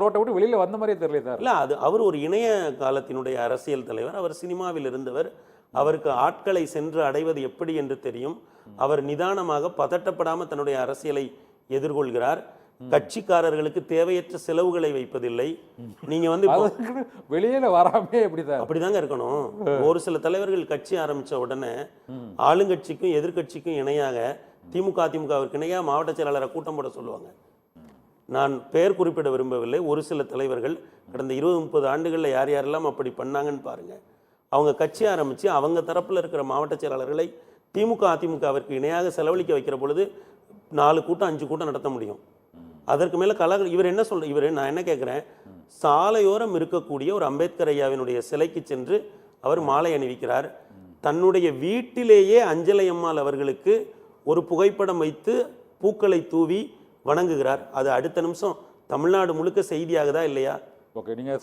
ரோட்டை விட்டு வெளியில வந்த மாதிரியே தெரியல சார். இல்லை அது அவர் ஒரு இணைய காலத்தினுடைய அரசியல் தலைவர். அவர் சினிமாவில் இருந்தவர். அவருக்கு ஆட்களை சென்று அடைவது எப்படி என்று தெரியும். அவர் நிதானமாக பதட்டப்படாமல் தன்னுடைய அரசியலை எதிர்கொள்கிறார். கட்சிக்காரர்களுக்கு தேவையற்ற செலவுகளை வைப்பதில்லை. நீங்க வந்து வெளியில வராமே அப்படிதாங்க இருக்கணும். ஒரு சில தலைவர்கள் கட்சி ஆரம்பிச்ச உடனே ஆளுங்கட்சிக்கும் எதிர்க்கட்சிக்கும் இணையாக திமுக அதிமுகவிற்கு இணையாக மாவட்ட செயலாளரை கூட்டம் போட சொல்லுவாங்க. நான் பெயர் குறிப்பிட விரும்பவில்லை. ஒரு சில தலைவர்கள் கடந்த இருபது முப்பது ஆண்டுகளில் யார் யாரெல்லாம் அப்படி பண்ணாங்கன்னு பாருங்கள் அவங்க கட்சி ஆரம்பித்து அவங்க தரப்பில் இருக்கிற மாவட்ட செயலாளர்களை திமுக அதிமுகவிற்கு இணையாக செலவழிக்க வைக்கிற பொழுது நாலு கூட்டம் அஞ்சு கூட்டம் நடத்த முடியும். அதற்கு மேலே கலக இவர் என்ன சொல்ற இவர் நான் என்ன கேட்குறேன் சாலையோரம் இருக்கக்கூடிய ஒரு அம்பேத்கர் ஐயாவினுடைய சிலைக்கு சென்று அவர் மாலை அணிவிக்கிறார். தன்னுடைய வீட்டிலேயே அஞ்சலை அம்மாள் அவர்களுக்கு ஒரு புகைப்படம் வைத்து பூக்களை தூவி வணங்குகிறார். அது அடுத்த நிமிஷம் தமிழ்நாடு முழுக்க செய்தியாகுதா இல்லையா? ஓகே நீங்கள்